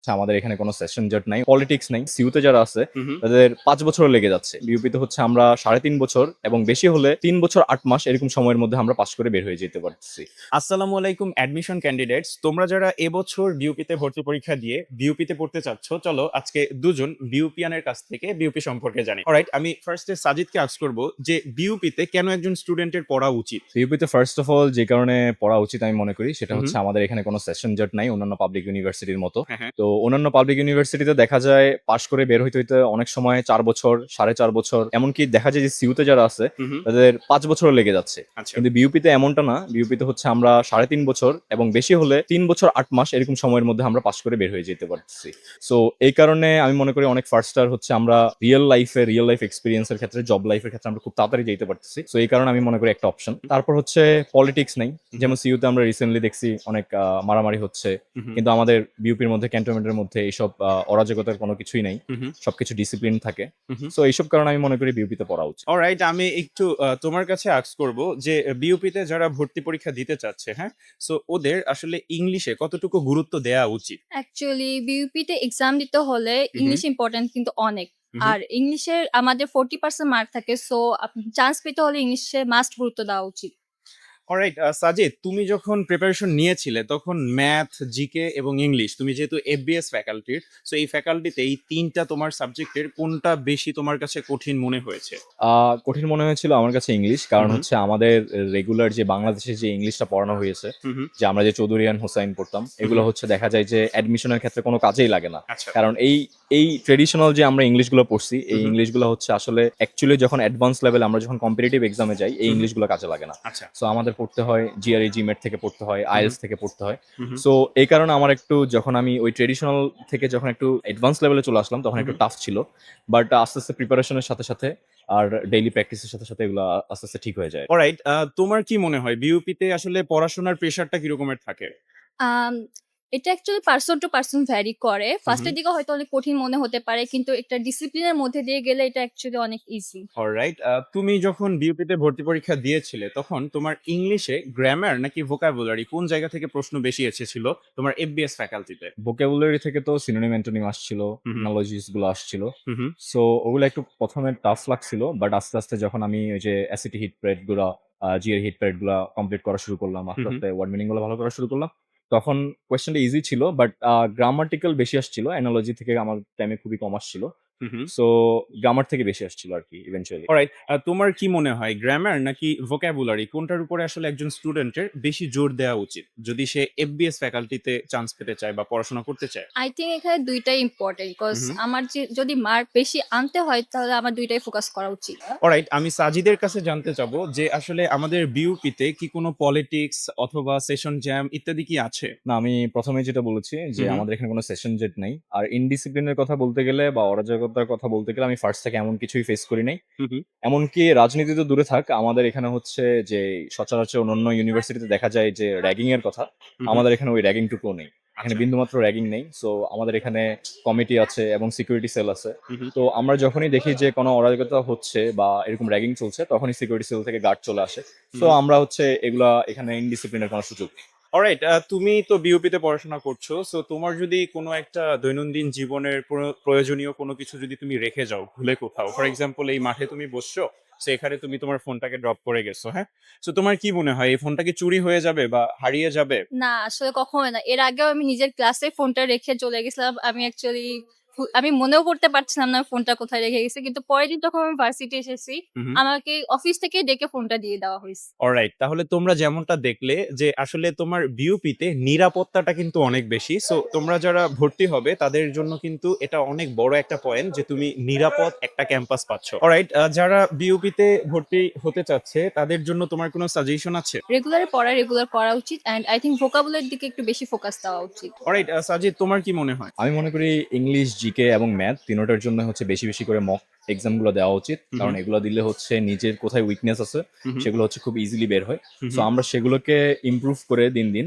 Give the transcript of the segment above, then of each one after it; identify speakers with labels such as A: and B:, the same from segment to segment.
A: আচ্ছা, আমাদের এখানে কোনো সেশন জট নাই পলিটিক্স নাই সিউতে যারা আছে। তাদের পাঁচ বছর লেগে যাচ্ছে। বিউপিতে হচ্ছে আমরা সাড়ে তিন বছর এবং বেশি হলে তিন বছর আট মাস এরকম সময়ের মধ্যে আমরা পাশ করে বের হয়ে যেতে পারছি
B: আসসালামু আলাইকুম অ্যাডমিশন ক্যান্ডিডেটস তোমরা যারা এবছর বিউপিতে ভর্তি পরীক্ষা দিয়ে বিউপিতে পড়তে চাচ্ছ চলো আজকে দুজন বিউপিয়ানের কাছ থেকে বিউপি সম্পর্কে জানি। অলরাইট আমি ফার্স্টে সাজিদকে আজ করব যে বিউপিতে কেন একজন স্টুডেন্টের পড়া উচিত?
A: বিউপিতে ফার্স্ট অফ অল যে কারণে পড়া উচিত আমি মনে করি সেটা হচ্ছে আমাদের এখানে কোনো সেশন জট নাই অন্যান্য পাবলিক ইউনিভার্সিটির মতো।
B: হ্যাঁ হ্যাঁ।
A: তো অন্যান্য পাবলিক ইউনিভার্সিটিতে দেখা যায় পাশ করে বের হইতে হইতে অনেক সময় চার বছর সাড়ে চার বছর এমনকি দেখা যায় যে সিউতে যারা আছে। তাদের পাঁচ বছর লেগে যাচ্ছে।
B: আচ্ছা।
A: কিন্তু বিউপিতে এমনটা না বিউপিতে হচ্ছে আমরা সাড়ে তিন বছর এবং বেশি হলে তিন বছর আট মাস এরকম সময়ের মধ্যে আমরা পাশ করে বের হয়ে যেতে পারছি সো এই কারণে আমি মনে করি অনেক ফার্স্ট স্টার হচ্ছে আমরা রিয়েল লাইফে রিয়েল লাইফ এক্সপিরিয়েন্সের ক্ষেত্রে জব লাইফের ক্ষেত্রে আমরা খুব তাড়াতাড়ি যেতে পারতেছি। সো এই কারণে আমি মনে করি একটা অপশন তারপর হচ্ছে পলিটিক্স নেই। যেমন সিইউতে আমরা রিসেন্টলি দেখছি অনেক মারামারি হচ্ছে। কিন্তু আমাদের বিউপির মধ্যে ক্যান্টনমেন্টের মধ্যে এইসব অরাজকতার কোনো কিছুই নেই। সবকিছু ডিসিপ্লিন থাকে। সো এইসব কারণে আমি মনে করি বিউপিতে পড়া উচিত।
B: অলরাইট আমি একটু তোমার কাছে আক্স করব যে বিউপিতে যারা ভর্তি পরীক্ষা দিতে চাচ্ছে হ্যাঁ? সো ওদের আসলে ইংলিশে কতটুকু গুরুত্ব দেওয়া উচিত?
C: অ্যাকচুয়ালি বিউপিতে এক্সাম দিতে হলে ইংলিশ ইম্পর্টেন্ট কিন্তু অনেক। আর ইংলিশের আমাদের ফোর্টি পার্সেন্ট মার্ক থাকে সো চান্স পেতে হলে ইংলিশে মাস্ট গুরুত্ব দেওয়া উচিত।
B: অলরাইট সাজিদ তুমি যখন প্রিপারেশন নিয়েছিলে তখন ম্যাথ জিকে এবং ইংলিশ তুমি যেহেতু এফবিএস ফ্যাকাল্টির সো এই ফ্যাকাল্টিতে এই তিনটা তোমার সাবজেক্টের কোনটা বেশি তোমার কাছে কঠিন মনে হয়েছে?
A: কঠিন মনে হয়েছিল আমার কাছে ইংলিশ কারণ হচ্ছে আমাদের রেগুলার যে বাংলাদেশে যে ইংলিশটা পড়ানো হয়েছে। যে আমরা যে চৌধুরিয়ান হোসাইন পড়তাম এগুলো হচ্ছে দেখা যায় যে অ্যাডমিশনের ক্ষেত্রে কোনো কাজেই লাগে না।
B: আচ্ছা।
A: কারণ এই এই ট্রেডিশনাল যে আমরা ইংলিশগুলো পড়ছি এই। ইংলিশগুলো হচ্ছে আসলে অ্যাকচুয়ালি যখন অ্যাডভান্স লেভেল আমরা যখন কম্পিটিটিভ এক্সামে যাই এই। ইংলিশগুলো কাজে লাগে না।
B: আচ্ছা।
A: সো আমাদের পড়তে হয় জিআরই জিমেট থেকে পড়তে হয় আইএলস থেকে পড়তে হয়। সো এই কারণে আমার একটু যখন আমি ওই ট্রেডিশনাল থেকে যখন একটু অ্যাডভান্স লেভেলে চলে আসলাম তখন একটু টাফ ছিল। বাট আস্তে আস্তে প্রিপারেশনের সাথে সাথে আর ডেইলি প্র্যাকটিসের সাথে সাথে এগুলো আস্তে আস্তে ঠিক হয়ে যায়।
B: অলরাইট তোমার কি মনে হয়? বিউপিতে আসলে পড়াশোনার প্রেশারটা কিরকমের থাকে?
C: এটা actually person to person vary করে ফার্স্টের দিকে হয়তো অনেক কঠিন মনে হতে পারে কিন্তু একটা ডিসিপ্লিনের মধ্যে দিয়ে গেলে এটা অ্যাকচুয়ালি অনেক ইজি
B: অলরাইট তুমি যখন বিউপিতে ভর্তি পরীক্ষা দিয়েছিলে তখন তোমার ইংলিশে গ্রামার নাকি ভোকাবুলারি কোন জায়গা থেকে প্রশ্ন বেশি এসেছিল তোমার এফবিএস ফ্যাকাল্টিতে
A: ভোকাবুলারি থেকে তো সিনোনিম অ্যান্টোনিম আসছিল। অ্যানালজিসগুলো আসছিল। সো ওগুলো একটু প্রথমে টাফ লাগছিল বাট আস্তে আস্তে যখন আমি ওই যে অ্যাসিটি হিট প্রেডগুলো জিএর হিট প্রেডগুলো কমপ্লিট করা শুরু করলাম আস্তে। আস্তে ওয়ার্ড মিনিংগুলো ভালো করা শুরু করলাম তখন কোয়েশ্চেনটা ইজি ছিল বাট গ্রামাটিক্যাল বেশি আসছিল অ্যানালজি থেকে আমার টাইমে খুবই কম আসছিল। সো গ্রামার থেকে বেশি আসছিল আর কি ইভেনচুয়ালি
B: অলরাইট তোমার কি মনে হয় গ্রামার নাকি ভোকাবুলারি কোনটার উপরে আসলে একজন স্টুডেন্টের বেশি জোর দেওয়া উচিত? যদি সে এফবিএস ফ্যাকাল্টিতে চান্স পেতে চায় বা পড়াশোনা করতে চায়?
C: আই থিঙ্ক এখানে দুইটাই ইম্পর্টেন্ট বিকজ আমার যে যদি মার্ক বেশি আনতে হয় তাহলে আমার দুইটাই ফোকাস করা উচিত।
B: অলরাইট আমি সাজিদের কাছে জানতে চাবো যে আসলে আমাদের বিউপিতে কি কোনো পলিটিক্স অথবা সেশন জ্যাম ইত্যাদি কি আছে?
A: না আমি প্রথমে যেটা বলেছি যে আমাদের এখানে কোনো সেশন জেট নাই। আর ইনডিসিপ্লিনের কথা বলতে গেলে বা অরাজকতার কথা বলতে গেলে আমি ফার্স্ট থেকে এমন কিছুই ফেস করি নাই। এমনকি রাজনীতি তো দূরে থাক আমাদের এখানে হচ্ছে যে সচরাচর অন্যান্য ইউনিভার্সিটিতে দেখা যায় যে র্যাগিং এর কথা আমাদের এখানে ওই র্যাগিং টুকুও নেই এখানে
B: আচ্ছা।
A: বিন্দুমাত্র র্যাগিং নেই সো আমাদের এখানে কমিটি আছে এবং সিকিউরিটি সেল আছে। তো আমরা যখনই দেখি যে কোনো অরাজকতা হচ্ছে বা এরকম র্যাগিং চলছে তখনই সিকিউরিটি সেল থেকে গার্ড চলে আসে তো আমরা হচ্ছে এগুলা এখানে ইনডিসিপ্লিনের কোনো সুযোগ নেই।
B: অলরাইট তুমি তো বিউপিতে পড়াশোনা করছ সো তোমার যদি কোনো একটা দৈনন্দিন জীবনের প্র- প্রয়োজনীয় কোনো কিছু যদি তুমি রেখে যাও, ভুলে কোথাও ফর এক্সাম্পল এই মাঠে তুমি বসছো সেখানে তুমি তোমার ফোনটাকে ড্রপ করে গেছো হ্যাঁ? সো তোমার কি মনে হয়, এই ফোনটা কি চুরি হয়ে যাবে বা হারিয়ে যাবে?
C: না, আসলে কখনো না। এর আগেও আমি নিজের ক্লাসে ফোনটা রেখে চলে গেছিলাম। আমি অ্যাকচুয়ালি আমি মনেও করতে পারছিলাম না ফোনটা কোথায় রেখে গেছি কিন্তু পরের দিন যখন আমি ভার্সিটি এসেছি আমাকে অফিস থেকে ডেকে ফোনটা দিয়ে দেওয়া হয়েছে।
B: অলরাইট তাহলে তোমরা যেমনটা দেখলে যে আসলে তোমার বিউপিতে নিরাপত্তাটা কিন্তু অনেক বেশি সো তোমরা যারা ভর্তি হবে তাদের জন্য কিন্তু এটা অনেক বড় একটা পয়েন্ট যে তুমি নিরাপদ একটা ক্যাম্পাস পাচ্ছ। অলরাইট যারা বিউপিতে ভর্তি হতে চাচ্ছে তাদের জন্য তোমার কোনো সাজেশন আছে?
C: রেগুলার পড়া রেগুলার করা উচিত অ্যান্ড আই থিঙ্ক ভোকাবুলার দিকে একটু বেশি ফোকাস দেওয়া উচিত।
B: অলরাইট সাজিদ তোমার কি মনে হয়?
A: আমি মনে করি ইংলিশ জিকে এবং ম্যাথ তিনোটার জন্য হচ্ছে বেশি বেশি করে মক এক্সামগুলো দেওয়া উচিত। কারণ এগুলো দিলে হচ্ছে নিজের কোথায় উইকনেস আছে। সেগুলো হচ্ছে খুব ইজিলি বের হয়। সো আমরা সেগুলোকে ইমপ্রুভ করে দিন দিন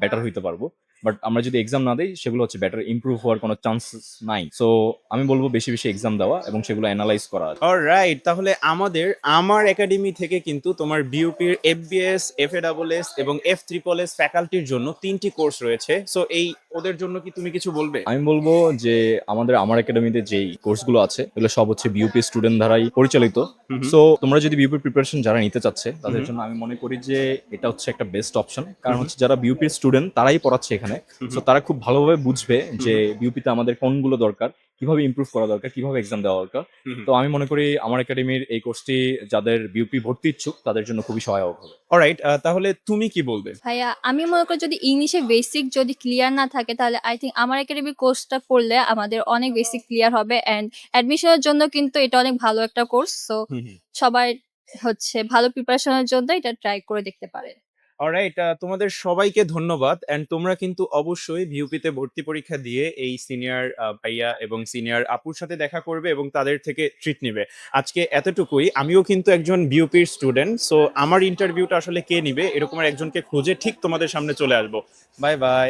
A: বেটার হইতে পারব। বাট আমরা যদি এক্সাম না দিই সেগুলো হচ্ছে বেটার ইমপ্রুভ হওয়ার কোনো চান্সেস নাই। সো আমি বলব বেশি বেশি এক্সাম দেওয়া এবং সেগুলো অ্যানালাইজ করা
B: অলরাইট তাহলে আমাদের আমার একাডেমি থেকে কিন্তু তোমার বিউপির এফবিএস এফএডাবলএস এবং এফ ট্রিপল এস ফ্যাকাল্টির জন্য তিনটি কোর্স রয়েছে। সো এই ওদের জন্য কি তুমি কিছু বলবে?
A: আমি বলব যে আমাদের আমার একাডেমিতে যেই কোর্সগুলো আছে এগুলো সব হচ্ছে বিউপি স্টুডেন্ট দ্বারাই পরিচালিত। সো তোমরা যদি বিউপি প্রিপারেশন যারা নিতে চাচ্ছে তাদের জন্য আমি মনে করি যে এটা হচ্ছে একটা বেস্ট অপশন কারণ হচ্ছে যারা বিউপি স্টুডেন্ট তারাই পড়াচ্ছে এখানে।
B: তো
A: সো তারা খুব ভালোভাবে বুঝবে যে বিউপিতে আমাদের কোনগুলো দরকার। কীভাবে ইমপ্রুভ করা দরকার কীভাবে এক্সাম দেওয়া দরকার। তো আমি মনে করি আমার একাডেমির এই কোর্সটি যাদের বিউপি ভর্তি ইচ্ছুক তাদের জন্য খুবই সহায়ক হবে।
B: অলরাইট তাহলে তুমি কি বলবে?
C: ভাইয়া আমি মনে করি যদি ইংলিশে বেসিক যদি ক্লিয়ার না থাকে তাহলে আই থিঙ্ক আমার একাডেমি কোর্সটা করলে আমাদের অনেক বেসিক ক্লিয়ার হবে অ্যান্ড অ্যাডমিশনের জন্য কিন্তু এটা অনেক ভালো একটা কোর্স সো সবাই হচ্ছে ভালো প্রিপারেশনের জন্য এটা ট্রাই করে দেখতে পারে।
B: অলরাইট তোমাদের সবাইকে ধন্যবাদ এন্ড তোমরা কিন্তু অবশ্যই ভিউপিতে ভর্তি পরীক্ষা দিয়ে এই সিনিয়র ভাইয়া এবং সিনিয়র আপুর সাথে দেখা করবে এবং তাদের থেকে ট্রিট নেবে। আজকে এতটুকুই, আমিও কিন্তু একজন ভিউপির স্টুডেন্ট সো আমার ইন্টারভিউটা আসলে কে নিবে, এরকম একজনকে খুঁজে ঠিক তোমাদের সামনে চলে আসব। Bye bye